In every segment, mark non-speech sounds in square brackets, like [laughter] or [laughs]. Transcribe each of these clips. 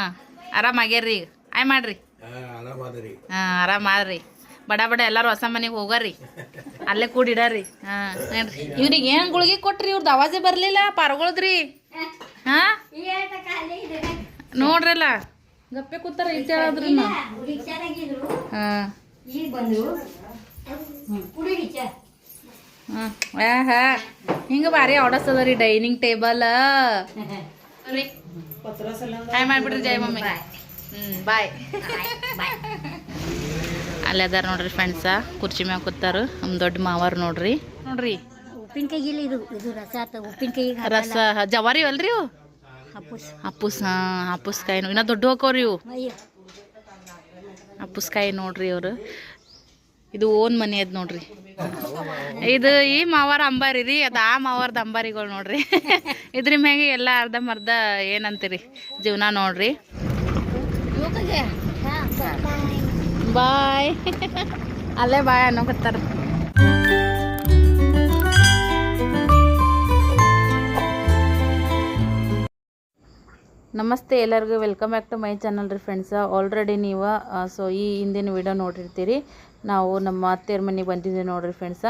ಹಾಂ ಆರಾಮಾಗ್ಯಾರ್ರಿ ಈಗ ಆಯ್ ಮಾಡ್ರಿ. ಆರಾಮದ್ರಿ ಹಾಂ ಆರಾಮಾದ್ರಿ ಬಡ ಬಡ ಎಲ್ಲರೂ ಹೊಸ ಮನೆಗೆ ಹೋಗರಿ ಅಲ್ಲೇ ಕೂಡಿಡಾರಿ ಹಾಂ ನೋಡ್ರಿ ಇವ್ರಿಗೆ ಏನು ಗುಳಿಗೆ ಕೊಟ್ರಿ? ಇವ್ರದ್ದು ಅವಾಜೆ ಬರಲಿಲ್ಲ ಪಾರ್ಗೊಳದ್ರಿ. ಹಾಂ? ನೋಡ್ರಲ್ಲ. ಗಪ್ಪೆ ಕೂತಾರ ಇಟ್ಟು ಹೇಳಿದ್ರು ಹಾ. ಹಿಂಗೆ ಭಾರಿ ಆರ್ಡರ್ಸ್ ಅದ ರೀ ಡೈನಿಂಗ್ ಟೇಬಲ್. ರೀ. ಹಾಯ್ ಮಾಡಿಬಿಡ್ರಿ ಜಯ ಮಮ್ಮಿ. ಹ್ಞೂ ಬಾಯ್ ಅಲ್ಲೇ ಅದಾರ ನೋಡ್ರಿ ಫ್ರೆಂಡ್ಸ ಕುರ್ಚಿ ಮ್ಯಾಗ ಕೂತಾರ. ನಮ್ಮ ದೊಡ್ಡ ಮಾವಾರ ನೋಡ್ರಿ. ನೋಡ್ರಿ. ಉಪ್ಪಿನಕಾಯಿ ಇದು ಇದು ರಸ ಉಪ್ಪಿನಕಾಯಿ ರಸ ಜವಾರಿ ಅಲ್ರಿ ಇವು? ಹಪ್ಪುಸ್. ಅಪ್ಪುಸ್ ಹಾಂ ಅಪ್ಪುಸ್ಕಾಯಿನು ಇನ್ನ ದೊಡ್ಡ ಹೋಗೋರಿ ಇವು. ಅಯ್ಯೋ ಅಪ್ಪುಸ್ಕಾಯಿ ನೋಡ್ರಿ ಅವರು. ಇದು ಓನ್ ಮನೆ ಅದ್ ನೋಡ್ರಿ. ಇದು ಈ ಮಾವಾರ ಅಂಬಾರಿ ರೀ, ಅದು ಆ ಮಾವಾರದ ಅಂಬಾರಿಗಳು ನೋಡ್ರಿ. ಇದ್ರ ಮ್ಯಾಗೆ ಎಲ್ಲ ಅರ್ಧಂಬರ್ಧ ಏನಂತೀರಿ, ಜೀವನ ನೋಡ್ರಿ. ಬಾಯ್. ಅಲ್ಲೇ ಬಾಯ್ ಅನ್ನೋಕತ್ತಾರ. ನಮಸ್ತೆ ಎಲ್ಲರಿಗೂ welcome back to my channel ರೀ ಫ್ರೆಂಡ್ಸ ಆಲ್ರೆಡಿ ನೀವು ಸೊ ಈ ಹಿಂದಿನ ವಿಡಿಯೋ ನೋಡಿರ್ತೀರಿ. ನಾವು ನಮ್ಮ ಅತ್ತೆಯರ ಮನೆಗೆ ಬಂದಿದ್ದೀವಿ ನೋಡ್ರಿ ಫ್ರೆಂಡ್ಸ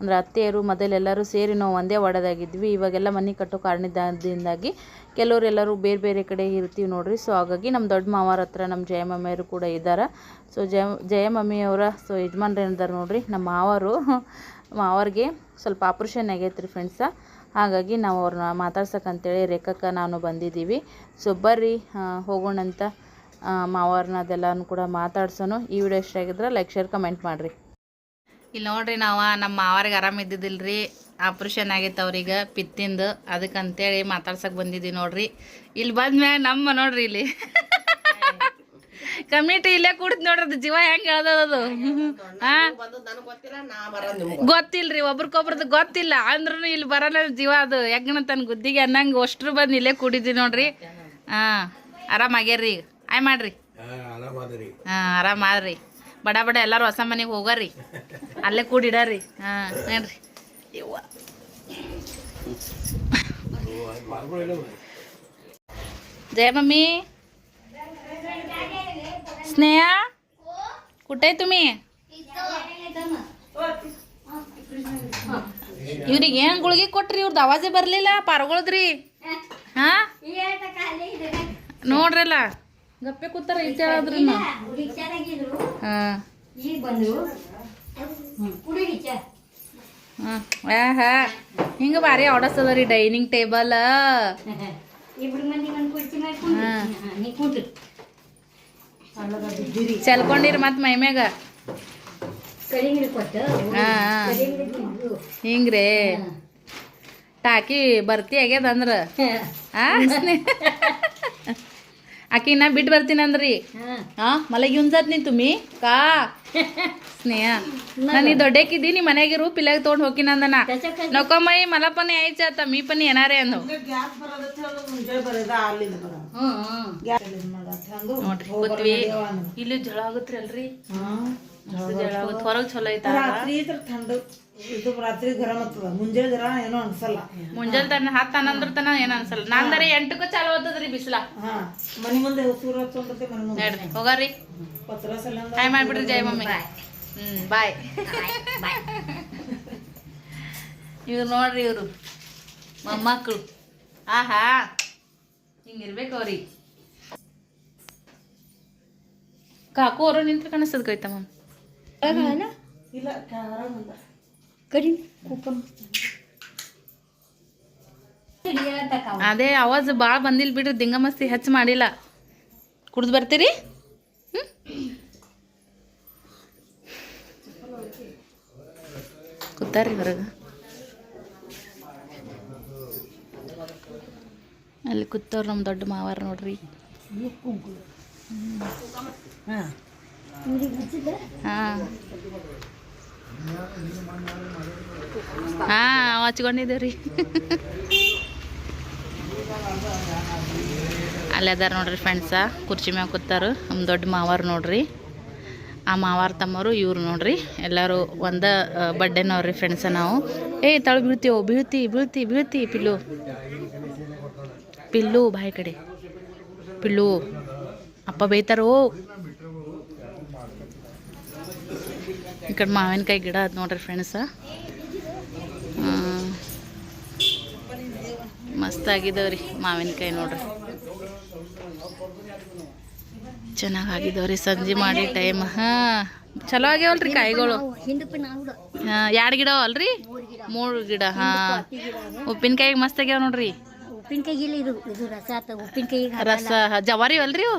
ಅಂದ್ರೆ ಅತ್ತೆಯರು ಮೊದಲೆಲ್ಲರೂ ಸೇರಿ ನಾವು ಒಂದೇ ಒಡದಾಗಿದ್ವಿ ಇವಾಗೆಲ್ಲ ಮನೆ ಕಟ್ಟೋ ಕಾರಣದಿಂದಾಗಿ ಕೆಲವರು ಎಲ್ಲರೂ ಬೇರೆ ಬೇರೆ ಕಡೆ ಇರ್ತೀವಿ ನೋಡ್ರಿ. ಸೊ ಹಾಗಾಗಿ ನಮ್ಮ ದೊಡ್ಡ ಮಾವಾರ ಹತ್ರ ನಮ್ಮ ಜಯಮಮ್ಮಿಯವರು ಕೂಡ ಇದ್ದಾರೆ. ಸೊ ಜಯ ಜಯಮಮ್ಮಿಯವರ ಸೊ ಯಜಮಾನ್ರು ಏನಿದ್ದಾರೆ ನೋಡ್ರಿ, ನಮ್ಮ ಮಾವರು. [laughs] ಮಾವರಿಗೆ ಸ್ವಲ್ಪ ಆಪ್ರೇಷನ್ ಆಗೈತೆ ರೀ ಫ್ರೆಂಡ್ಸ ಹಾಗಾಗಿ ನಾವು ಅವ್ರನ್ನ ಮಾತಾಡ್ಸಕ್ಕಂತೇಳಿ ರೇಖಕ್ಕ ನಾನು ಬಂದಿದ್ದೀವಿ. ಸೊ ಬರ್ರಿ ಹೋಗೋಣಂತ. ಮಾವಾರ್ನ ಅದೆಲ್ಲನೂ ಕೂಡ ಮಾತಾಡ್ಸೋನು. ಈ ವಿಡಿಯೋ ಇಷ್ಟ ಆಗಿದ್ರೆ ಲೈಕ್ ಶೇರ್ ಕಮೆಂಟ್ ಮಾಡಿರಿ. ಇಲ್ಲಿ ನೋಡ್ರಿ ನಾವು ನಮ್ಮ ಮಾವರಿಗೆ ಆರಾಮ ಇದ್ದಿದ್ದಿಲ್ರಿ. ಆಪ್ರೇಷನ್ ಆಗೈತೆ ಅವ್ರಿಗೆ, ಪಿತ್ತಿಂದು. ಅದಕ್ಕಂತೇಳಿ ಮಾತಾಡ್ಸಕ್ಕೆ ಬಂದಿದ್ದೀವಿ ನೋಡ್ರಿ. ಇಲ್ಲಿ ಬಂದ್ಮ್ಯಾಗ ನಮ್ಮ ನೋಡ್ರಿ ಇಲ್ಲಿ. ಕಮಿಟಿ ಇಲ್ಲೇ ಕುಡಿದ್ ನೋಡ್ರಿ ಅದು. ಜೀವ ಹೆಂಗೆ ಹೇಳ್ದದು ಗೊತ್ತಿಲ್ರಿ, ಒಬ್ರಿಗೊಬ್ರದ್ದು ಗೊತ್ತಿಲ್ಲ. ಅಂದ್ರೂ ಇಲ್ಲಿ ಬರಲ್ಲ ಜೀವ ಅದು. ಹೆಗ್ಗಣ ತನ್ನ ಗುದ್ದಿಗೆ ಅನ್ನಂಗೆ ಅಷ್ಟ್ರು ಬಂದು ಇಲ್ಲೇ ಕುಡಿದ್ವಿ ನೋಡ್ರಿ. ಹಾಂ ಆರಾಮಾಗ್ಯಾರ್ರಿ ಆಯ್ ಮಾಡ್ರಿ ಆರಾಮದ್ರಿ ಹಾಂ ಆರಾಮಾದ್ರಿ ಬಡ ಬಡ ಎಲ್ಲರೂ ಹೊಸ ಮನೆಗೆ ಹೋಗರಿ ಅಲ್ಲೇ ಕೂಡಿಡರಿ ಹಾಂ ನೋಡ್ರಿ ಯವ್ವ जय मम्मी स्नेहा कुठे आहे तुम्ही ಇವ್ರಿಗೆ ಏನು ಗುಳಿಗೆ ಕೊಟ್ರಿ ಇವ್ರದ್ದು ಅವಾಜೇ ಬರಲಿಲ್ಲ ಪಾರ್ಗೊಳದ್ರಿ ಹಾ ನೋಡ್ರಲ್ಲ ಗಪ್ಪೆ ಕೂತಾರ ಈ ಹಾ. ಹಾಂ. ಹಾ. ಹಿಂಗೆ ಭಾರಿ ಆರ್ಡರ್ಸ್ ರೀ ಡೈನಿಂಗ್ ಟೇಬಲ್. ಚಲ್ಕೊಂಡಿರಿ ಮತ್ತೆ ಮೈಮ್ಯಾಗ ಹಿಂಗ್ರಿ ಟಾಕಿ ಬರ್ತಿ ಆಗ್ಯದ ಅಂದ್ರ. ಆ? [laughs] [laughs] ಆಕಿ ನಾ ಬಿಟ್ಟು ಬರ್ತೀನಂದ್ರಿ. ಹಾ ಮಲಗಿ ಉಂಜಾತ್ ನೀನ್ ತುಮಿ? ಕಾ. [laughs] ಸ್ನೇಹ. ನಾನು ಈ ದೊಡ್ಡಕ್ಕಿದ್ದಿ ನಿಮ್ಮ ಮನೆಗಿರು ಪಿಲ್ಲಾಗ ತೊಗೊಂಡು ಹೋಗಿನಂದನ ನೊಕ್ಕಮ್ಮಯಿ ಮಲಪನೆ ಆಯ್ತು ಆತ ಮೀ ಪನಿ ಏನಾರೇ ಅಂದು ನೋಡ್ರಿ ಇಲ್ಲಿ ಜಳ ಆಗುತ್ತೆ ಅಲ್ರಿ? ಹೊರಗ್ ಚಲೋ ಐತ ರಾತ್ರಿ ಇದ್ರ ಥಂಡ ಇದು ರಾತ್ರಿ ಗರಂ ಆಗ್ತದ ಮುಂಜಾನೆ ಜರ ಏನೋ ಅನ್ಸಲ್ಲ. ಮುಂಜಾನೆ ತನ ಹತ್ತು ಹನ್ನೊಂದ್ರ ತನ ಏನ್ ಅನ್ಸಲ್ಲ. ನಂದರಿ ಎಂಟಕ್ಕೂ ಚಾಲು ಹೋಗ್ತದ್ರಿ ಬಿಸಿಲ. ಹಾ. ಮನಿ ಮುಂದೆ ಸೂರ ಹಚ್ಚೊಂಡತೆ ಮನಿ ಮುಂದೆ. ನೋಡ್ರಿ ಹೋಗಾರಿ ಹಾಯ್ ಮಾಡ್ಬಿಡ್ರಿ ಜಯ ಮಮ್ಮಿ. ಹ್ಮ್ ಬಾಯ್ ಇವ್ರು ನೋಡ್ರಿ ಇವ್ರು ಮೊಮ್ಮಕ್ಕಳು ಆಹಾ ಹಿಂಗಿರ್ಬೇಕು ಅವ್ರಿ ಕಾಕು ಅವರು ನಿಂತ ಕಾಣಿಸ್ತದ ಕೈತ ಇಲ್ಲ ಖಾರ ಬಂದ ಕಡಿ ಕೂಪನ್ ಅದೇ ಆವಾಜ್ ಭಾಳ ಬಂದಿಲ್ಲ ಬಿಡ್ರಿ ದಿಂಗಮಸ್ತಿ ಹೆಚ್ಚು ಮಾಡಿಲ್ಲ. ಕುಡ್ದು ಬರ್ತೀರಿ? ಕೂತಾರ್ರಿ ಹೊರಗೆ. ಅಲ್ಲಿ ಕೂತವ್ರು ನಮ್ಮ ದೊಡ್ಡ ಮಾವಾರ ನೋಡ್ರಿ. ಹಾ. ಹಾಂ. ಹಾಂ ಹಚ್ಕೊಂಡಿದ್ದೇವ್ರಿ ಅಲ್ಲೇ ಅದಾರ ನೋಡ್ರಿ ಫ್ರೆಂಡ್ಸ ಕುರ್ಚಿ ಮ್ಯಾಗ ಕೂತಾರು. ನಮ್ಮ ದೊಡ್ಡ ಮಾವಾರ ನೋಡ್ರಿ. ಆ ಮಾವಾರ ತಮ್ಮರು ಇವ್ರು ನೋಡ್ರಿ. ಎಲ್ಲರೂ ಒಂದ ಬಡ್ಡೆನವ್ರಿ ಫ್ರೆಂಡ್ಸ ನಾವು. ಏ, ತಳ ಬೀಳ್ತೀವೋ ಬೀಳ್ತಿ ಬೀಳ್ತಿ ಬೀಳ್ತಿ, ಪಿಲ್ಲು. ಪಿಲ್ಲು ಬಾಯಿ ಕಡೆ. ಪಿಲ್ಲು. ಅಪ್ಪ ಬೈತಾರೋ ಈ ಕಡೆ ಮಾವಿನಕಾಯಿ ಗಿಡ ಅದು ನೋಡ್ರಿ ಫ್ರೆಂಡ್ಸ ಮಸ್ತ್ ರೀ ಮಾವಿನಕಾಯಿ ನೋಡ್ರಿ. ಚೆನ್ನಾಗಿ ಆಗಿದಾವ್ರಿ ಸಂಜೆ ಮಾಡಿ ಟೈಮ್ ಹಾಂ. ಚಲೋ ಆಗ್ಯಾವಲ್ರಿ ಕಾಯಿಗಳು? ಹಾಂ ಎರಡು ಗಿಡ ಅಲ್ರಿ? ಮೂರು ಗಿಡ. ಹಾಂ. ಉಪ್ಪಿನಕಾಯಿ ಮಸ್ತ್ ಆಗ್ಯಾವ ನೋಡ್ರಿ. ರಸ ಉಪ್ಪಿನಕಾಯಿ ರಸ ಜವಾರಿ ಅಲ್ರಿ ಇವು?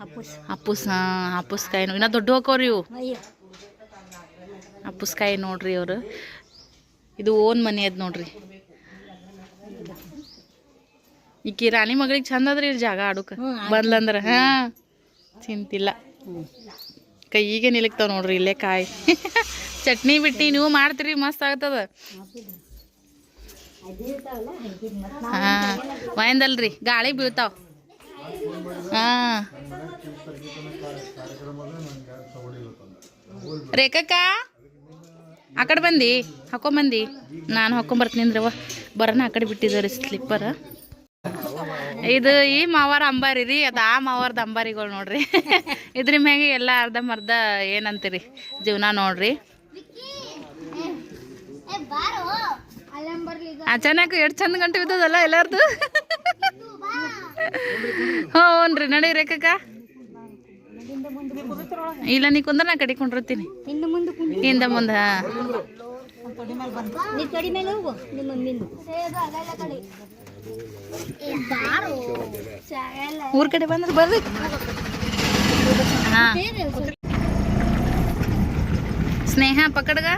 ಹಪ್ಪುಸ್. ಅಪ್ಪುಸ್ ಹಾಂ ಅಪ್ಪುಸ್ ಕಾಯಿನು ಇನ್ನ ದೊಡ್ಡ ಹೋಗೋರಿ ಇವು? ಅಯ್ಯೋ ಅಪ್ಪುಸ್ ನೋಡ್ರಿ ಅವರು. ಇದು ಓನ್ ಮನೆ ಅದ ನೋಡ್ರಿ. ಈಕಿ ರಾಣಿ ಮಗಳಿಗೆ ಚಂದ ಅದ್ರಿ ಜಾಗ ಆಡುಕ. ಬಂದ್ಲಂದ್ರ ಹಾ. ಚಿಂತಿಲ್ಲ. ಕೈಗೆ ನಿಲಕ್ತಾವ ನೋಡ್ರಿ ಇಲ್ಲೇ ಕಾಯಿ. ಚಟ್ನಿ ಬಿಟ್ಟಿ ನೀವು ಮಾಡ್ತೀರಿ ಮಸ್ತ್ ಆಗ್ತದ ಹಾ ವಯಂದಲ್ರಿ ಗಾಳಿ ಬೀಳ್ತಾವ. ಹಾ. ರೇಖಕ್ಕ. ಆ ಕಡೆ ಬಂದಿ ಹಾಕೊಂಬಂದಿ ನಾನು ಹಾಕೊಂಬರ್ತೀನಿ ಅಂದ್ರವ ಬರೋಣ ಆ ಕಡೆ ಬಿಟ್ಟಿದ್ದಾರೆ ಸ್ಲಿಪ್ಪರ್ ಇದು ಈ ಮಾವಾರ ಅಂಬಾರಿ ರೀ, ಅದು ಆ ಮಾವಾರದ ಅಂಬಾರಿಗಳು ನೋಡ್ರಿ. [laughs] ಇದ್ರ ಮ್ಯಾಗೆ ಎಲ್ಲ ಅರ್ಧಂಬರ್ಧ ಏನಂತೀರಿ? ಜೀವನ ನೋಡ್ರಿ. ಅಚಾನಕ್ ಎಷ್ಟು ಚಂದ ಗಂಟೆ ಬಿದ್ದದಲ್ಲ ಎಲ್ಲಾರ್ದು? [laughs] ಹ್ಞೂ ರೀ ನಡಿ ರೇಖಕ್ಕ ಇಲ್ಲ ನೀ ಕುಂದ್ರ ನಾ ಕಡೆ ಕೊಂಡಿರ್ತೀನಿ ಹಿಂದೆ ಮುಂದೆ ಊರ್ ಕಡೆ ಬಂದ್ರೆ ಬರ್ರಿ. ಹಾ. ಸ್ನೇಹ ಪಕಡ್ಗ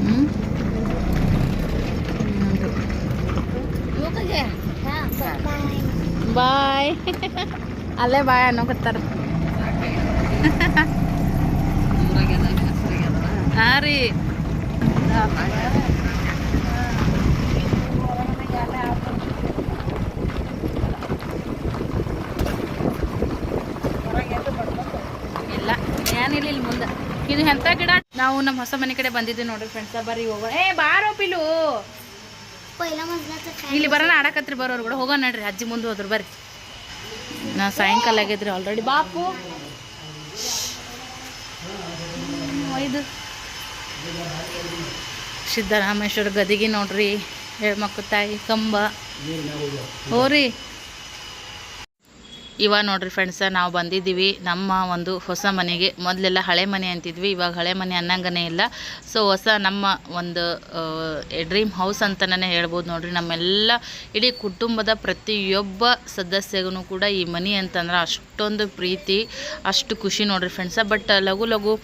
ಹ್ಮ್ ಬಾಯ್ ಅಲ್ಲೇ ಬಾಯ್ ಅನ್ನೋಕತ್ತಾರ ಹಾ ರೀ. ಇಲ್ಲ ಏನಿಲ್ಲ ಇಲ್ಲಿ ಮುಂದೆ. ಇದು ಎಂತ ಗಿಡ? ನಾವು ನಮ್ಮ ಹೊಸ ಮನೆ ಕಡೆ ಬಂದಿದ್ದೀವಿ ನೋಡ್ರಿ ಫ್ರೆಂಡ್ಸ ಬರ್ರಿ ಹೋಗೋಣ. ಏ ಬಾರೋ ಪಿಲು ಇಲ್ಲಿ ಬರೋಣ ಆಡಕತ್ರಿ ಬರೋರು ಕೂಡ. ಹೋಗೋಣ ನಡ್ರಿ ಅಜ್ಜಿ ಮುಂದೆ ಹೋದ್ರು ಬರ್ರಿ. ನಾ ಸಾಯಂಕಾಲ ಆಗಿದ್ರೆ ಆಲ್ರೆಡಿ ಬಾಪು. ಇದು ಸಿದ್ದರಾಮೇಶ್ವರ ಗದಿಗೆ ನೋಡ್ರಿ ಹೆಣ್ಮಕ್ಳು ತಾಯಿ ಕಂಬ. ಹೋರಿ. ಇವಾಗ ನೋಡ್ರಿ ಫ್ರೆಂಡ್ಸ ನಾವು ಬಂದಿದ್ದೀವಿ. ನಮ್ಮ ಒಂದು ಹೊಸ ಮನೆಗೆ. ಮೊದಲೆಲ್ಲ ಹಳೆ ಮನೆ ಅಂತಿದ್ವಿ, ಇವಾಗ ಹಳೆ ಮನೆ ಅನ್ನಂಗನೇ ಇಲ್ಲ. ಸೊ ಹೊಸ ನಮ್ಮ ಒಂದು ಡ್ರೀಮ್ ಹೌಸ್ ಅಂತಲೇ ಹೇಳ್ಬೋದು ನೋಡ್ರಿ. ನಮ್ಮೆಲ್ಲ ಇಡೀ ಕುಟುಂಬದ ಪ್ರತಿಯೊಬ್ಬ ಸದಸ್ಯಗೂ ಕೂಡ ಈ ಮನೆ ಅಂತಂದ್ರೆ ಅಷ್ಟೊಂದು ಪ್ರೀತಿ, ಅಷ್ಟು ಖುಷಿ ನೋಡ್ರಿ ಫ್ರೆಂಡ್ಸ ಬಟ್ ಲಘು ಲಘು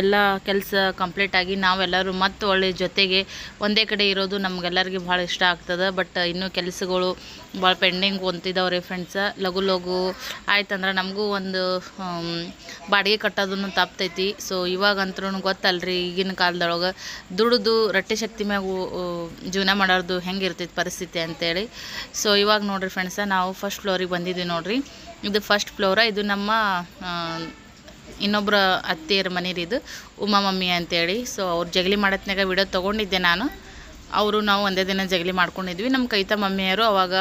ಎಲ್ಲ ಕೆಲಸ ಕಂಪ್ಲೀಟ್ ಆಗಿ ನಾವೆಲ್ಲರೂ ಮತ್ತೆ ಒಳ್ಳೆ ಜೊತೆಗೆ ಒಂದೇ ಕಡೆ ಇರೋದು ನಮಗೆಲ್ಲರಿಗೆ ಭಾಳ ಇಷ್ಟ ಆಗ್ತದೆ. ಬಟ್ ಇನ್ನೂ ಕೆಲಸಗಳು ಭಾಳ ಪೆಂಡಿಂಗ್ ಹೊಂತಿದಾವ್ರಿ ಫ್ರೆಂಡ್ಸ ಲಘು ಲಘು ಆಯ್ತಂದ್ರೆ ನಮಗೂ ಒಂದು ಬಾಡಿಗೆ ಕಟ್ಟೋದನ್ನು ತಪ್ತೈತಿ. ಸೊ ಇವಾಗಂತೂ ಗೊತ್ತಲ್ರಿ ಈಗಿನ ಕಾಲದೊಳಗೆ ದುಡಿದು ರಟ್ಟೆ ಶಕ್ತಿ ಮ್ಯಾಗ ಜೀವನ ಮಾಡೋದು ಹೆಂಗೆ ಇರ್ತೈತಿ ಪರಿಸ್ಥಿತಿ ಅಂತೇಳಿ. ಸೊ ಇವಾಗ ನೋಡಿರಿ ಫ್ರೆಂಡ್ಸ ನಾವು ಫಸ್ಟ್ ಫ್ಲೋರಿಗೆ ಬಂದಿದ್ದೀವಿ ನೋಡಿರಿ. ಇದು ಫಸ್ಟ್ ಫ್ಲೋರ ಇದು ನಮ್ಮ ಇನ್ನೊಬ್ಬರ ಅತ್ತೆಯರ ಮನೇರಿ ಇದು ಉಮಾ ಮಮ್ಮಿ ಅಂತೇಳಿ. ಸೊ ಅವ್ರು ಜಗಲಿ ಮಾಡತ್ನಾಗ ವಿಡಿಯೋ ತೊಗೊಂಡಿದ್ದೆ ನಾನು. ಅವರು ನಾವು ಒಂದೇ ದಿನ ಜಗಲಿ ಮಾಡ್ಕೊಂಡಿದ್ವಿ. ನಮ್ಮ ಕೈತ ಮಮ್ಮಿಯವರು ಅವಾಗ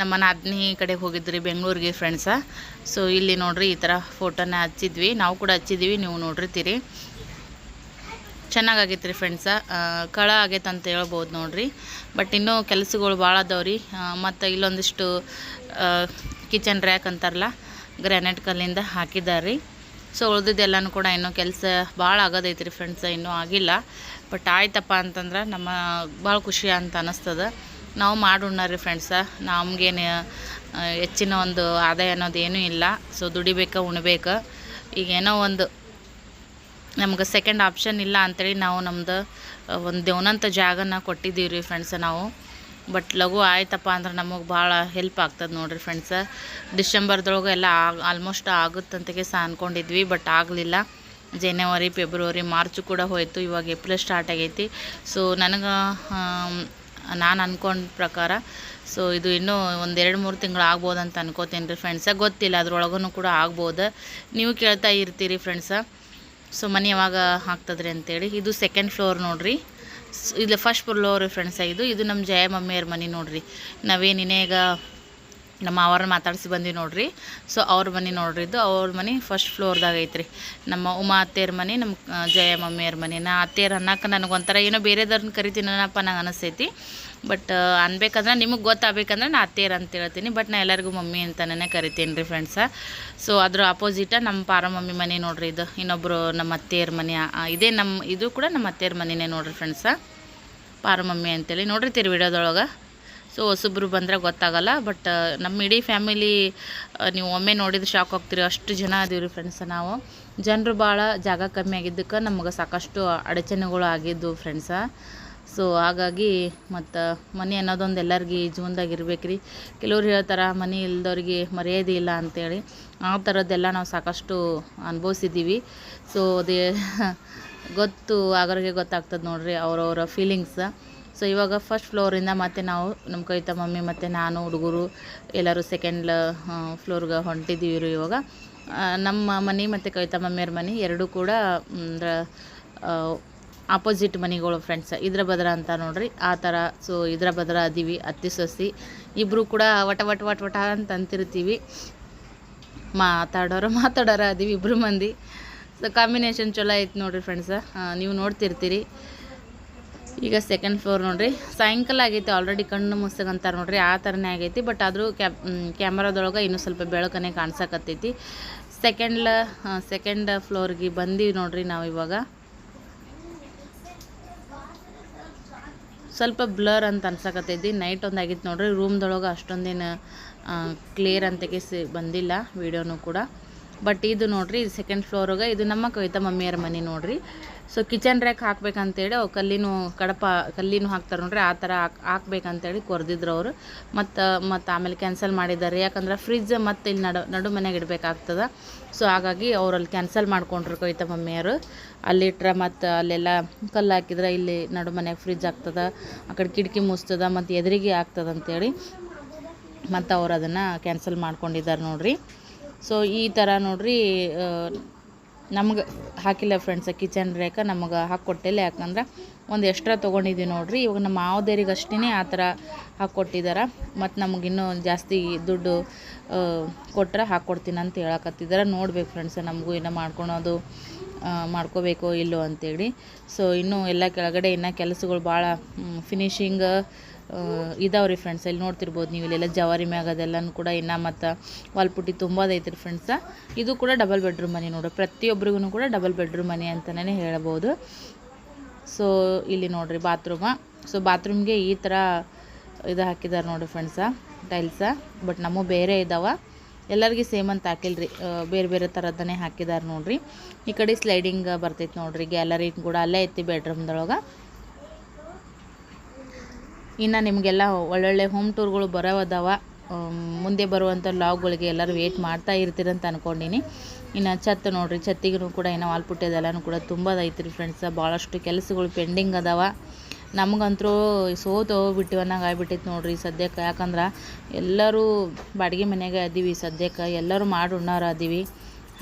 ನಮ್ಮ ನಾದ್ನಿ ಕಡೆ ಹೋಗಿದ್ರಿ, ಬೆಂಗಳೂರಿಗೆ ಫ್ರೆಂಡ್ಸ ಸೊ ಇಲ್ಲಿ ನೋಡ್ರಿ ಈ ಥರ ಫೋಟೋನ ಹಚ್ಚಿದ್ವಿ. ನಾವು ಕೂಡ ಹಚ್ಚಿದ್ವಿ, ನೀವು ನೋಡಿರ್ತೀರಿ. ಚೆನ್ನಾಗಾಗೈತೆ ರೀ ಫ್ರೆಂಡ್ಸ ಕಳ ಆಗೈತೆ ಅಂತ ಹೇಳ್ಬೋದು ನೋಡಿರಿ. ಬಟ್ ಇನ್ನೂ ಕೆಲಸಗಳು ಭಾಳ ಅದಾವ್ರಿ ಮತ್ತು ಇಲ್ಲೊಂದಿಷ್ಟು ಕಿಚನ್ ರ್ಯಾಕ್ ಅಂತಾರಲ್ಲ ಗ್ರಾನೈಟ್ ಕಲ್ಲಿಂದ ಹಾಕಿದ್ದಾರೆ ಸೊ ಉಳಿದಿದ್ದೆಲ್ಲನೂ ಕೂಡ ಇನ್ನೂ ಕೆಲಸ ಭಾಳ ಆಗೋದೈತೆ ರೀ ಫ್ರೆಂಡ್ಸ ಇನ್ನೂ ಆಗಿಲ್ಲ. ಬಟ್ ಆಯ್ತಪ್ಪ ಅಂತಂದ್ರೆ ನಮ್ಮ ಭಾಳ ಖುಷಿ ಅಂತ ಅನ್ನಿಸ್ತದೆ ನಾವು ಮಾಡೋಣ ರೀ ಫ್ರೆಂಡ್ಸ ನಮಗೇನು ಹೆಚ್ಚಿನ ಒಂದು ಆದಾಯ ಅನ್ನೋದು ಏನೂ ಇಲ್ಲ. ಸೊ ದುಡಿಬೇಕಾ, ಉಣ್ಬೇಕು. ಈಗೇನೋ ಒಂದು ನಮ್ಗೆ ಸೆಕೆಂಡ್ ಆಪ್ಷನ್ ಇಲ್ಲ ಅಂಥೇಳಿ ನಾವು ನಮ್ಮದು ಒಂದು ದೇವನಂತ ಜಾಗನ ಕೊಟ್ಟಿದ್ದೀವಿ ರೀ ಫ್ರೆಂಡ್ಸ ನಾವು. ಬಟ್ ಲಘು ಆಯ್ತಪ್ಪ ಅಂದ್ರೆ ನಮಗೆ ಭಾಳ ಹೆಲ್ಪ್ ಆಗ್ತದೆ ನೋಡಿರಿ ಫ್ರೆಂಡ್ಸ ಡಿಸೆಂಬರ್ದೊಳಗೆ ಎಲ್ಲ ಆಲ್ಮೋಸ್ಟ್ ಆಗುತ್ತಂತಗೆ ಸಹ ಅಂದ್ಕೊಂಡಿದ್ವಿ ಬಟ್ ಆಗಲಿಲ್ಲ. ಜನವರಿ ಫೆಬ್ರವರಿ ಮಾರ್ಚ್ ಕೂಡ ಹೋಯಿತು, ಇವಾಗ ಏಪ್ರಿಲ್ ಸ್ಟಾರ್ಟ್ ಆಗೈತಿ. ಸೊ ನನಗೆ ನಾನು ಅಂದ್ಕೊಂಡ ಪ್ರಕಾರ ಸೊ ಇದು ಇನ್ನೂ ಒಂದು ಎರಡು ಮೂರು ತಿಂಗಳು ಆಗ್ಬೋದು ಅಂತ ಅನ್ಕೋತೀನಿ ರೀ ಫ್ರೆಂಡ್ಸ ಗೊತ್ತಿಲ್ಲ ಅದ್ರೊಳಗೂ ಕೂಡ ಆಗ್ಬೋದು. ನೀವು ಕೇಳ್ತಾ ಇರ್ತೀರಿ ಫ್ರೆಂಡ್ಸ ಸೊ ಮನೆ ಯಾವಾಗ ಹಾಕ್ತದ್ರಿ ಅಂತೇಳಿ. ಇದು ಸೆಕೆಂಡ್ ಫ್ಲೋರ್ ನೋಡ್ರಿ. ಇದು ಫಸ್ಟ್ ಫ್ಲೋರ್ ಫ್ರೆಂಡ್ಸ್ ಆಗಿದ್ದು ಇದು ನಮ್ಮ ಜಯ ಮಮ್ಮಿಯವ್ರ ಮನೆ ನೋಡ್ರಿ. ನಾವೇನಿನೇಗ ನಮ್ಮ ಅವ್ರನ್ನ ಮಾತಾಡಿಸಿ ಬಂದ್ವಿ ನೋಡ್ರಿ. ಸೊ ಅವ್ರ ಮನೆ ನೋಡ್ರಿ ಇದು. ಅವ್ರ ಮನೆ ಫಸ್ಟ್ ಫ್ಲೋರ್ದಾಗ ಐತ್ರಿ. ನಮ್ಮ ಉಮಾ ಅತ್ತೆಯರ ಮನೆ, ನಮ್ಮ ಜಯ ಮಮ್ಮಿಯವ್ರ ಮನೆ. ನಾ ಅತ್ತೆಯರ್ ಅನ್ನಕ್ಕೆ ನನಗೊಂಥರ ಏನೋ ಬೇರೆದವ್ರನ್ನ ಕರಿತೀನಪ್ಪ ನಂಗೆ ಅನಿಸ್ತೈತಿ. ಬಟ್ ಅನ್ಬೇಕಂದ್ರೆ ನಿಮಗೆ ಗೊತ್ತಾಗಬೇಕಂದ್ರೆ ನಾ ಅತ್ತೆಯರ್ ಅಂತ ಹೇಳ್ತೀನಿ. ಬಟ್ ನಾ ಎಲ್ಲರಿಗೂ ಮಮ್ಮಿ ಅಂತಲೇ ಕರಿತೀನಿ ರೀ ಫ್ರೆಂಡ್ಸ ಸೊ ಅದ್ರ ಅಪೋಸಿಟ ನಮ್ಮ ಪಾರ ಮಮ್ಮಿ ಮನೆ ನೋಡ್ರಿ ಇದು. ಇನ್ನೊಬ್ಬರು ನಮ್ಮ ಅತ್ತೆಯರ ಮನೆ ಇದೇ ನಮ್ಮ ಇದು ಕೂಡ ನಮ್ಮ ಅತ್ತೆಯರ ಮನೆಯೇ ನೋಡ್ರಿ ಫ್ರೆಂಡ್ಸ ಪಾರ ಮಮ್ಮಿ ಅಂತೇಳಿ. ನೋಡಿರ್ತೀರಿ ವಿಡಿಯೋದೊಳಗೆ. ಸೊ ಹೊಸಬ್ರು ಬಂದರೆ ಗೊತ್ತಾಗಲ್ಲ ಬಟ್ ನಮ್ಮ ಇಡೀ ಫ್ಯಾಮಿಲಿ ನೀವು ಒಮ್ಮೆ ನೋಡಿದ್ರೆ ಶಾಕ್ ಹೋಗ್ತೀರಿ ಅಷ್ಟು ಜನ ಅದೀವಿ ರೀ ಫ್ರೆಂಡ್ಸ್ ನಾವು. ಜನರು ಭಾಳ ಜಾಗ ಕಮ್ಮಿ ಆಗಿದ್ದಕ್ಕೆ ನಮಗೆ ಸಾಕಷ್ಟು ಅಡಚಣೆಗಳು ಆಗಿದ್ದು ಫ್ರೆಂಡ್ಸ ಸೊ ಹಾಗಾಗಿ ಮತ್ತು ಮನೆ ಅನ್ನೋದೊಂದು ಎಲ್ಲರಿಗೆ ಜೀವನದಾಗ ಇರ್ಬೇಕು ರೀ ಕೆಲವ್ರು ಹೇಳ್ತಾರೆ, ಮನೆ ಇಲ್ದವ್ರಿಗೆ ಮರ್ಯಾದೆ ಇಲ್ಲ ಅಂತೇಳಿ. ಆ ಥರದ್ದೆಲ್ಲ ನಾವು ಸಾಕಷ್ಟು ಅನುಭವಿಸಿದ್ದೀವಿ. ಸೊ ಅದೇ, [laughs] ಗೊತ್ತು, ಆಗೋರಿಗೆ ಗೊತ್ತಾಗ್ತದೆ ನೋಡ್ರಿ ಅವರವರ ಫೀಲಿಂಗ್ಸ್ ಸೊ ಇವಾಗ ಫಸ್ಟ್ ಫ್ಲೋರಿಂದ ಮತ್ತೆ ನಾವು ನಮ್ಮ ಕವಿತಾ ಮಮ್ಮಿ ಮತ್ತು ನಾನು, ಹುಡುಗರು ಎಲ್ಲರೂ ಸೆಕೆಂಡ್ ಫ್ಲೋರ್ಗೆ ಹೊಂಟಿದ್ದೀವಿ ಇವಾಗ. ನಮ್ಮ ಮನೆ ಮತ್ತು ಕವಿತಾ ಮಮ್ಮಿಯವ್ರ ಮನೆ ಎರಡೂ ಕೂಡ ಅಂದ್ರೆ ಆಪೋಸಿಟ್ ಮನೆಗಳು ಫ್ರೆಂಡ್ಸ್ ಇದ್ರ ಬದ್ರ ಅಂತ ನೋಡ್ರಿ, ಆ ಥರ. ಸೊ ಇದ್ರ ಬದ್ರ ಅದೀವಿ, ಅತ್ತಿ ಸೊಸಿ ಇಬ್ಬರು ಕೂಡ ವಟ ವಟ ವಟ ವಟ ಅಂತ ಅಂತಿರ್ತೀವಿ. ಮಾತಾಡೋರು ಮಾತಾಡೋರು ಅದೀವಿ ಇಬ್ಬರು ಮಂದಿ. ಸೊ ಕಾಂಬಿನೇಷನ್ ಚಲೋ ಐತೆ ನೋಡ್ರಿ ಫ್ರೆಂಡ್ಸ ನೀವು ನೋಡ್ತಿರ್ತೀರಿ. ಈಗ ಸೆಕೆಂಡ್ ಫ್ಲೋರ್ ನೋಡ್ರಿ. ಸಾಯಂಕಾಲ ಆಗೈತಿ ಆಲ್ರೆಡಿ ಕಣ್ಣು ಮುಸ್ಸಗಂತಾರೆ ನೋಡ್ರಿ, ಆ ಥರನೇ ಆಗೈತಿ. ಬಟ್ ಆದರೂ ಕ್ಯಾಪ್ ಕ್ಯಾಮ್ರಾದೊಳಗೆ ಇನ್ನೂ ಸ್ವಲ್ಪ ಬೆಳಕನೆ ಕಾಣಿಸಕತ್ತೈತಿ. ಸೆಕೆಂಡ್ ಸೆಕೆಂಡ್ ಫ್ಲೋರ್ಗೆ ಬಂದೀವಿ ನೋಡ್ರಿ ನಾವು ಇವಾಗ. ಸ್ವಲ್ಪ ಬ್ಲರ್ ಅಂತ ಅನ್ಸಕತ್ತೈತಿ. ನೈಟ್ ಒಂದು ಆಗಿತ್ತು ನೋಡ್ರಿ. ರೂಮ್ದೊಳಗೆ ಅಷ್ಟೊಂದೇನು ಕ್ಲಿಯರ್ ಅಂತಕ್ಕೆ ಬಂದಿಲ್ಲ ವೀಡಿಯೋನು ಕೂಡ. ಬಟ್ ಇದು ನೋಡ್ರಿ ಇದು ಸೆಕೆಂಡ್ ಫ್ಲೋರಾಗ ಇದು ನಮ್ಮ ಕವಿತಾ ಮಮ್ಮಿಯರ ಮನೆ ನೋಡ್ರಿ. ಸೊ ಕಿಚನ್ ರ್ಯಾಕ್ ಹಾಕ್ಬೇಕಂತೇಳಿ ಅವು ಕಲ್ಲಿನೂ ಕಡಪ, ಕಲ್ಲಿನೂ ಹಾಕ್ತಾರೆ ನೋಡ್ರಿ, ಆ ಥರ ಹಾಕ್, ಹಾಕ್ಬೇಕಂತೇಳಿ ಕೊರೆದಿದ್ರು ಅವರು. ಮತ್ತು ಮತ್ತು ಆಮೇಲೆ ಕ್ಯಾನ್ಸಲ್ ಮಾಡಿದ್ದಾರೆ. ಯಾಕಂದ್ರೆ ಫ್ರಿಜ್ ಮತ್ತು ಇಲ್ಲಿ ನಡು ನಡು ಮನೆಗೆ ಇಡಬೇಕಾಗ್ತದೆ. ಸೊ ಹಾಗಾಗಿ ಅವರಲ್ಲಿ ಕ್ಯಾನ್ಸಲ್ ಮಾಡ್ಕೊಂಡ್ರು ಕವಿತಾ ಮಮ್ಮಿಯವರು. ಅಲ್ಲಿಟ್ರೆ ಮತ್ತು ಅಲ್ಲೆಲ್ಲ ಕಲ್ಲು ಹಾಕಿದ್ರೆ ಇಲ್ಲಿ ನಡು ಮನೆಗೆ ಫ್ರಿಜ್ ಆಗ್ತದೆ. ಆ ಕಡೆ ಕಿಟಕಿ ಮುಸ್ತದ ಮತ್ತು ಎದುರಿಗೆ ಆಗ್ತದೆ ಅಂತೇಳಿ ಮತ್ತು ಅವರು ಅದನ್ನು ಕ್ಯಾನ್ಸಲ್ ಮಾಡ್ಕೊಂಡಿದ್ದಾರೆ ನೋಡಿರಿ. ಸೊ ಈ ಥರ ನೋಡ್ರಿ ನಮ್ಗೆ ಹಾಕಿಲ್ಲ ಫ್ರೆಂಡ್ಸ್ ಕಿಚನ್ ರೇಖ ನಮಗೆ ಹಾಕ್ಕೊಟ್ಟಿಲ್ಲ. ಯಾಕಂದ್ರೆ ಒಂದು ಎಕ್ಸ್ಟ್ರಾ ತೊಗೊಂಡಿದ್ವಿ ನೋಡ್ರಿ. ಇವಾಗ ನಮ್ಮ ಮಾವದೇರಿಗೆ ಅಷ್ಟೇ ಆ ಥರ ಹಾಕ್ಕೊಟ್ಟಿದ್ದಾರೆ ಮತ್ತು ನಮಗಿನ್ನೂ ಜಾಸ್ತಿ ದುಡ್ಡು ಕೊಟ್ಟರೆ ಹಾಕ್ಕೊಡ್ತೀನಿ ಅಂತ ಹೇಳಕತ್ತಿದ್ದಾರೆ ನೋಡ್ಬೇಕು ಫ್ರೆಂಡ್ಸ್ ನಮಗೂ ಇನ್ನೂ ಮಾಡ್ಕೊಳೋದು ಮಾಡ್ಕೋಬೇಕು ಇಲ್ಲೋ ಅಂತೇಳಿ. ಸೊ ಇನ್ನೂ ಎಲ್ಲ ಕೆಳಗಡೆ ಇನ್ನೂ ಕೆಲಸಗಳು ಭಾಳ ಫಿನಿಶಿಂಗ್ ಇದಾವೆ ರೀ ಫ್ರೆಂಡ್ಸ್ ಇಲ್ಲಿ ನೋಡ್ತಿರ್ಬೋದು ನೀವು. ಇಲ್ಲೆಲ್ಲ ಜವಾರಿ ಮ್ಯಾಗ ಅದೆಲ್ಲನೂ ಕೂಡ ಇನ್ನು ಮತ್ತು ವಾಲ್ಪುಟ್ಟಿ ತುಂಬದೈತೆ ರೀ ಫ್ರೆಂಡ್ಸ ಇದು ಕೂಡ ಡಬಲ್ ಬೆಡ್ರೂಮ್ ಮನೆ ನೋಡ್ರಿ ಪ್ರತಿಯೊಬ್ಬರಿಗೂ ಕೂಡ ಡಬಲ್ ಬೆಡ್ರೂಮ್ ಮನೆ ಅಂತಲೇ ಹೇಳ್ಬೋದು. ಸೊ ಇಲ್ಲಿ ನೋಡ್ರಿ ಬಾತ್ರೂಮ ಸೊ ಬಾತ್ರೂಮ್ಗೆ ಈ ಥರ ಇದು ಹಾಕಿದ್ದಾರೆ ನೋಡಿ ಫ್ರೆಂಡ್ಸ ಟೈಲ್ಸ ಬಟ್ ನಮ್ಮ ಬೇರೆ ಇದಾವ. ಎಲ್ಲರಿಗೂ ಸೇಮ್ ಅಂತ ಹಾಕಿಲ್ರಿ. ಬೇರೆ ಬೇರೆ ಥರದ್ದನ್ನೇ ಹಾಕಿದ್ದಾರೆ ನೋಡ್ರಿ. ಈ ಕಡೆ ಸ್ಲೈಡಿಂಗ್ ಬರ್ತೈತೆ ನೋಡ್ರಿ. ಗ್ಯಾಲರಿ ಕೂಡ ಅಲ್ಲೇ ಐತಿ ಬೆಡ್ರೂಮ್ದೊಳಗೆ ಇನ್ನು ನಿಮಗೆಲ್ಲ ಒಳ್ಳೊಳ್ಳೆ ಹೋಮ್ ಟೂರ್ಗಳು ಬರೋದವ ಮುಂದೆ ಬರುವಂಥ ಲಾಗ್ಗಳಿಗೆ ಎಲ್ಲರೂ ವೇಟ್ ಮಾಡ್ತಾ ಇರ್ತೀರಂತ ಅನ್ಕೊಂಡಿನಿ. ಇನ್ನು ಛತ್ ನೋಡಿರಿ, ಛತ್ತಿಗೂ ಕೂಡ ಇನ್ನು ವಾಲ್ಪುಟ್ಟದೆಲ್ಲನೂ ಕೂಡ ತುಂಬ ಐತ್ರಿ ಫ್ರೆಂಡ್ಸ ಭಾಳಷ್ಟು ಕೆಲಸಗಳು ಪೆಂಡಿಂಗ್ ಅದಾವ. ನಮಗಂತರೂ ಸೋತು ಹೋಗ್ಬಿಟ್ಟಿವನ್ನಾಗ ಅನ್ನಂಗೆ ಆಗ್ಬಿಟ್ಟೈತೆ ನೋಡ್ರಿ ಸದ್ಯಕ್ಕೆ ಯಾಕಂದ್ರೆ ಎಲ್ಲರೂ ಬಾಡಿಗೆ ಮನೆಗೆ ಅದೀವಿ ಸದ್ಯಕ್ಕೆ ಎಲ್ಲರೂ ಮಾಡಿ ಉಣ್ಣಾರ ಅದೀವಿ.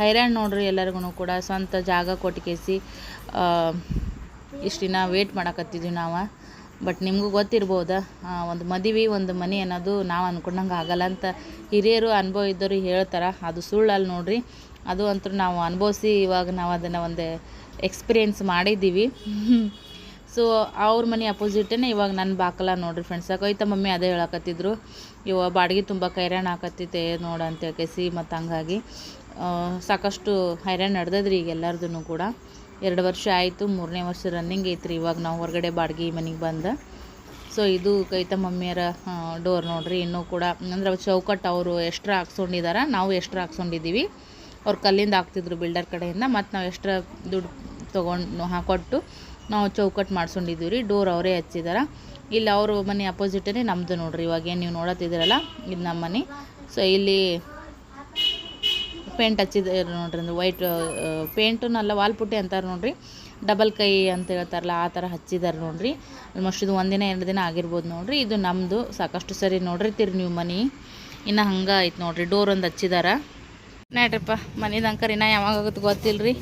ಹೈರಾಣ್ ನೋಡ್ರಿ ಎಲ್ಲರಿಗೂ ಕೂಡ ಸ್ವಂತ ಜಾಗ ಕೊಟ್ಕೇಸಿ ಇಷ್ಟು ದಿನ ವೇಟ್ ಮಾಡಕತ್ತಿದ್ವಿ ನಾವು. ಬಟ್ ನಿಮಗೂ ಗೊತ್ತಿರ್ಬೋದು? ಒಂದು ಮದುವೆ, ಒಂದು ಮನೆ ಅನ್ನೋದು ನಾವು ಅಂದ್ಕೊಂಡಂಗೆ ಆಗಲ್ಲ ಅಂತ ಹಿರಿಯರು ಅನುಭವ ಇದ್ದವರು ಹೇಳ್ತಾರೆ. ಅದು ಸುಳ್ಳಲ್ಲ ನೋಡ್ರಿ. ಅದು ಅಂತೂ ನಾವು ಅನುಭವಿಸಿ ಇವಾಗ ನಾವು ಅದನ್ನು ಒಂದು ಎಕ್ಸ್ಪೀರಿಯೆನ್ಸ್ ಮಾಡಿದ್ದೀವಿ. [laughs] ಸೊ ಅವ್ರ ಮನೆ ಅಪೋಸಿಟೇ ಇವಾಗ ನನ್ನ ಬಾಕಲ ನೋಡ್ರಿ ಫ್ರೆಂಡ್ಸ್ ಕೈತ ಮಮ್ಮಿ ಅದೇ ಹೇಳಕತ್ತಿದ್ರು. ಇವ ಬಾಡಿಗೆ ತುಂಬ ಹೈರಾಣ ಆಕತ್ತೈತೆ ನೋಡು ಅಂತ ಹೇಳ್ಕೇಸಿ ಮತ್ತು ಹಂಗಾಗಿ ಸಾಕಷ್ಟು ಹೈರಾಣ ನಡೆದದ್ರಿ ಈಗ ಎಲ್ಲರದೂ ಕೂಡ. ಎರಡು ವರ್ಷ ಆಯಿತು, ಮೂರನೇ ವರ್ಷ ರನ್ನಿಂಗ್ ಐತ್ರಿ. ಇವಾಗ ನಾವು ಹೊರಗಡೆ ಬಾಡಿಗೆ ಮನೆಗೆ ಬಂದು. ಸೊ ಇದು ಕೈತ ಮಮ್ಮಿಯರ ಡೋರ್ ನೋಡ್ರಿ. ಇನ್ನೂ ಕೂಡ ಅಂದ್ರೆ ಚೌಕಟ್ಟು ಅವರು ಎಕ್ಸ್ಟ್ರಾ ಹಾಕ್ಸ್ಕೊಂಡಿದ್ದಾರೆ ನಾವು ಎಕ್ಸ್ಟ್ರಾ ಹಾಕ್ಸ್ಕೊಂಡಿದ್ದೀವಿ ಅವ್ರು ಕಲ್ಲಿಂದ ಹಾಕ್ತಿದ್ರು ಬಿಲ್ಡರ್ ಕಡೆಯಿಂದ. ಮತ್ತು ನಾವು ಎಷ್ಟ್ರ ದುಡ್ಡು ತೊಗೊಂಡು ಹಾಕೊಟ್ಟು ನಾವು ಚೌಕಟ್ಟು ಮಾಡ್ಸ್ಕೊಂಡಿದ್ದೀವಿ ರೀ ಡೋರ್ ಅವರೇ ಹಚ್ಚಿದಾರ. ಇಲ್ಲಿ ಅವರು ಮನೆ ಅಪೋಸಿಟೇ ನಮ್ಮದು ನೋಡ್ರಿ. ಇವಾಗ ಏನು ನೀವು ನೋಡತ್ತಿದ್ದೀರಲ್ಲ, ಇದು ನಮ್ಮ ಮನೆ ಸೊ ಇಲ್ಲಿ ಪೇಂಟ್ ಹಚ್ಚಿದ್ರು ನೋಡ್ರಿ ಅಂದ್ರೆ ವೈಟ್ ಪೇಂಟುನಲ್ಲ ವಾಲ್ ಪುಟ್ಟಿ ಅಂತಾರೆ ನೋಡ್ರಿ. ಡಬಲ್ ಕೈ ಅಂತ ಹೇಳ್ತಾರಲ್ಲ, ಆ ಥರ ಹಚ್ಚಿದ್ದಾರೆ ನೋಡ್ರಿ. ಆಲ್ಮೋಸ್ಟ್ ಇದು ಒಂದಿನ, ಎರಡು ದಿನ ಆಗಿರ್ಬೋದು ನೋಡ್ರಿ. ಇದು ನಮ್ಮದು ಸಾಕಷ್ಟು ಸರಿ ನೋಡಿರ್ತೀರಿ ನೀವು ಮನೆ. ಇನ್ನು ಹಂಗೆ ಐತೆ ನೋಡ್ರಿ ಡೋರ್ ಒಂದು ಹಚ್ಚಿದಾರ. ನೋಡ್ರಿಪ್ಪ ಮನೆದು ಅಂಕರ್ ಇನ್ನು ಯಾವಾಗ ಆಗುತ್ತೆ ಗೊತ್ತಿಲ್ಲ ರೀ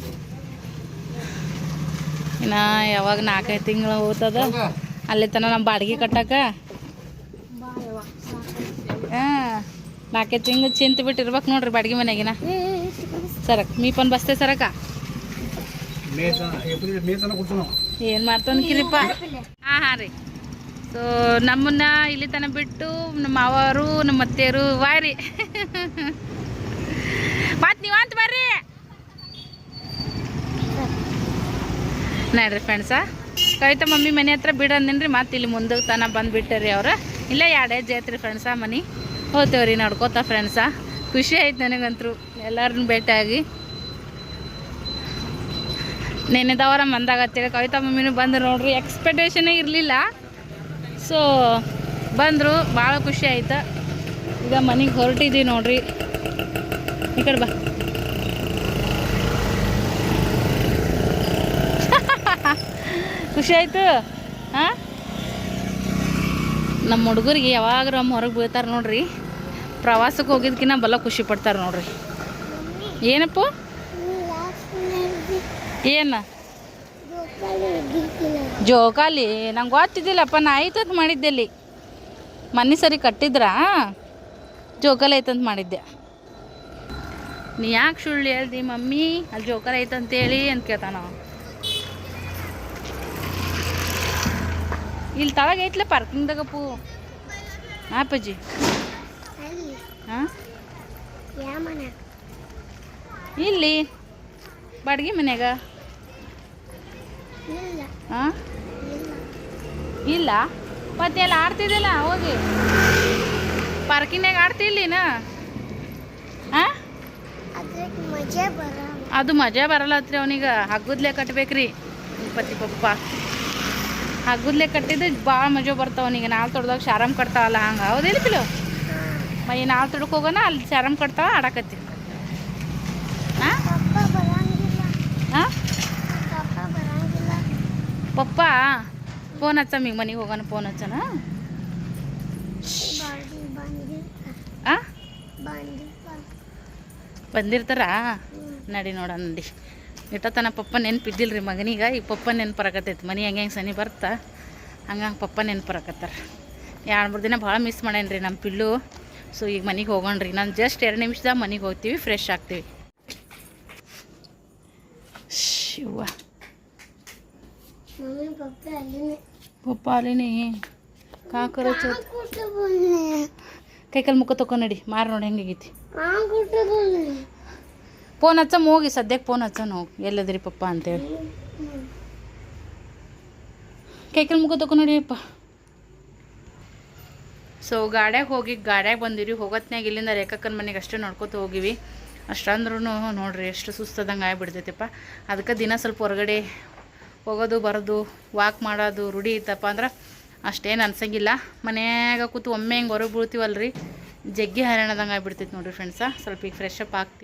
ಇನ್ನು ಯಾವಾಗ ನಾಲ್ಕೈದು ತಿಂಗಳು ಹೋಗ್ತದ ಅಲ್ಲಿ ತನಕ ನಮ್ಮ ಬಾಡಿಗೆ ಕಟ್ಟಕ ಹಾಂ ನಾಲ್ಕೈದು ತಿಂಗಳು ಚಿಂತ ಬಿಟ್ಟಿರ್ಬೇಕು ನೋಡ್ರಿ ಬಾಡಿಗೆ ಮನೆಗಿನ ಸರಕ್ ಮೀಪನ್ ಬಸ್ತೆ ಸರಕ? ಏನ್ ಮಾಡ್ತೀರಿಪ್ಪ ಹಾ ಹಾ ನಾವು ಏನು ಮಾಡ್ತಾನೆ ಕಿರಿಪ್ಪ ಹಾಂ ಹಾಂ ರೀ. ಸೊ ನಮ್ಮನ್ನ ಇಲ್ಲಿ ತನಕ ಬಿಟ್ಟು ನಮ್ಮ ಮಾವರು ನಮ್ಮ ಅತ್ತೆಯರು ವಾರಿ ಮತ್ ನೀವು ಅಂತ ಬರ್ರಿ. ನೋಡ್ರಿ ಫ್ರೆಂಡ್ಸ ಕೈತ ಮಮ್ಮಿ ಮನೆ ಹತ್ರ ಬಿಡು ಅಂದಿನ್ರಿ ಮತ್ತೆ ಇಲ್ಲಿ ಮುಂದಕ್ಕೆ ತನ ಬಂದುಬಿಟ್ಟರಿ ಅವ್ರ. ಇಲ್ಲ ಎರಡು ಹೆಜ್ಜೆ ಐತ್ರಿ ಫ್ರೆಂಡ್ಸ ಮನೆ. ಹೋಗ್ತೇವ್ರಿ ನಡ್ಕೋತ ಫ್ರೆಂಡ್ಸ ಖುಷಿ ಆಯ್ತು ನನಗಂತೂ ಎಲ್ಲರನ್ನ ಭೇಟಿಯಾಗಿ. ನೆನೆದವರ ಬಂದಾಗ ಕವಿತಾ ಮಮ್ಮಿನೂ ಬಂದರು ನೋಡ್ರಿ. ಎಕ್ಸ್ಪೆಕ್ಟೇಷನೇ ಇರಲಿಲ್ಲ. ಸೊ ಬಂದರು. ಭಾಳ ಖುಷಿ ಆಯ್ತು. ಈಗ ಮನೆಗೆ ಹೊರಟಿದ್ದೀವಿ ನೋಡ್ರಿ. ಈ ಕಡೆ ಬಾ. [laughs] ಖುಷಿ ಆಯ್ತು? ಹಾಂ? ನಮ್ಮ ಹುಡುಗರಿಗೆ ಯಾವಾಗ ನಮ್ಮ ಹೊರಗೆ ಬೀಳ್ತಾರೆ ನೋಡ್ರಿ. ಪ್ರವಾಸಕ್ಕೆ ಹೋಗಿದ್ಕಿನ್ನ ಬಲ್ಲ ಖುಷಿ ಪಡ್ತಾರೆ ನೋಡ್ರಿ. ಏನಪ್ಪ? ಏನು? ಜೋಕಾಲಿ? ನಂಗೆ ಗೊತ್ತಿದ್ದಿಲ್ಲಪ್ಪ, ನಾ ಅಂತ ಮಾಡಿದ್ದೆ ಅಲ್ಲಿ. ಮನೆ ಸರಿ ಕಟ್ಟಿದ್ರಾ? ಜೋಕಾಲಿ ಐತಂತ ಮಾಡಿದ್ದೆ. ನೀ ಯಾಕೆ ಸುಳ್ಳು ಹೇಳ್ದಿ ಮಮ್ಮಿ? ಅಲ್ಲಿ ಜೋಕಾಲಿ ಐತಂತೇಳಿ ಅಂತ ಕೇಳ್ತಾನ. ಇಲ್ಲಿ ತಳಗೈತ್ಲ ಪಾರ್ಕಿಂಗ್ದಾಗಪ್ಪು ಹಾಂ ಇಲ್ಲಿ. ಬಾಡಿಗೆ ಮನ್ಯಾಗ ಹಾಂ? ಇಲ್ಲ. ಮತ್ತೆ ಎಲ್ಲ ಆಡ್ತಿದ್ದಿಲ್ಲ? ಹೋಗಿ. ಪಾರ್ಕಿನಾಗ ಆಡ್ತಿಲ್ಲಿನ ಹಾಂ? ಅದು ಮಜಾ ಬರಲ್ಲ ಹತ್ರಿ ಅವನಿಗೆ. ಹಗ್ಗದ್ಲೆ ಕಟ್ಬೇಕ್ರಿ. ಪತಿ ಪಪ್ಪ ಹಗ್ಗುದ್ಲೆ ಕಟ್ಟಿದ್ರೆ ಭಾಳ ಮಜಾ ಬರ್ತಾವ ಅವನಿಗೆ. ನಾಲ್ ತೊಡ್ದಾಗ ಶಾರಾಮ್ ಕಟ್ತಾವಲ್ಲ ಹಂಗೆ. ಹೌದಿಲ್ಲ ಪಿಲು? ಮೈ ನಾವು ತುಡುಕ್ ಹೋಗೋಣ ಅಲ್ಲಿ ಚರಮ್ ಕಟ್ತಾವ ಆಡಕತ್ತಿ ಹಾಂ ಪಪ್ಪ ಫೋನ್ ಹಚ್ಚಮ್ ಈಗ ಮನೆಗೆ ಹೋಗೋಣ ಫೋನ್ ಹಚ್ಚನ ಆ? ಬಂದಿರ್ತಾರ? ನಡಿ ನೋಡೋಣ ನಡಿ. ಇಟ್ಟತನ ಪಪ್ಪ ನೆನ್ಪಿದ್ದಿಲ್ಲ ರೀ ಮಗನಿಗೆ, ಈಗ ಪಪ್ಪ ನೆನ್ಪರಾಕತ್ತೈತಿ. ಮನೆ ಹಂಗೆ ಹೆಂಗೆ ಸನಿ ಬರ್ತಾ ಹಂಗಂಗೆ ಪಪ್ಪ ನೆನ್ಪರಾಕತ್ತಾರ. ಎರಡು ಮೂರು ದಿನ ಭಾಳ ಮಿಸ್ ಮಾಡೇನಿ ರೀ ನಮ್ಮ ಪಿಲ್ಲು. ಸೊ ಈಗ ಮನೆಗೆ ಹೋಗೋಣ ರೀ ನಾನು ಜಸ್ಟ್ ಎರಡು ನಿಮಿಷದಾಗ ಮನೆಗೆ ಹೋಗ್ತೀವಿ ಫ್ರೆಶ್ ಆಗ್ತೀವಿ. ಶಿವ ಪಪ್ಪ ಅಲ್ಲಿನೇ. ಕಾಕರ ಕೈಕಲ್ ಮುಖ ತಕೊಂಡ್ ನಡಿ. ಮಾರ ನೋಡಿ ಹೆಂಗಾಗೈತಿ ಫೋನ್ ಹಚ್ಚಮ್ ಹೋಗಿ. ಸದ್ಯಕ್ಕೆ ಫೋನ್ ಹಚ್ಚ ಹೋಗಿ. ಎಲ್ಲದ್ರಿ ಪಪ್ಪ ಅಂತೇಳಿ. ಕೈಕಲ್ ಮುಖ ತಕೊ ನಡಿಯಪ್ಪ. ಸೊ ಗಾಡ್ಯಾಗ ಹೋಗಿ, ಗಾಡ್ಯಾಗ ಬಂದಿರಿ ಹೋಗೋತ್ನಾಗ ಇಲ್ಲಿಂದ ರೇಖಕ್ಕನ ಮನೆಗೆ ಅಷ್ಟೇ ನೋಡ್ಕೊತ ಹೋಗಿವಿ. ಅಷ್ಟಂದ್ರೂ ನೋಡ್ರಿ, ಎಷ್ಟು ಸುಸ್ತದಂಗೆ ಆಗಿಬಿಡ್ತೈತಿಪ್ಪ. ಅದಕ್ಕೆ ದಿನ ಸ್ವಲ್ಪ ಹೊರಗಡೆ ಹೋಗೋದು, ಬರೋದು ವಾಕ್ ಮಾಡೋದು, ರೂಢಿ ಇತ್ತಪ್ಪ ಅಂದ್ರೆ ಅಷ್ಟೇನು ಅನ್ಸಂಗಿಲ್ಲ. ಮನ್ಯಾಗ ಕೂತು ಒಮ್ಮೆ ಹಿಂಗೆ ಹೊರಗೆ ಬೀಳ್ತೀವಲ್ರಿ, ಜಗ್ಗಿ ಹೈರಾಣದಂಗೆ ಆಗಿಬಿಡ್ತೈತೆ ನೋಡ್ರಿ ಫ್ರೆಂಡ್ಸ ಸ್ವಲ್ಪ ಈಗ ಫ್ರೆಶ್ ಅಪ್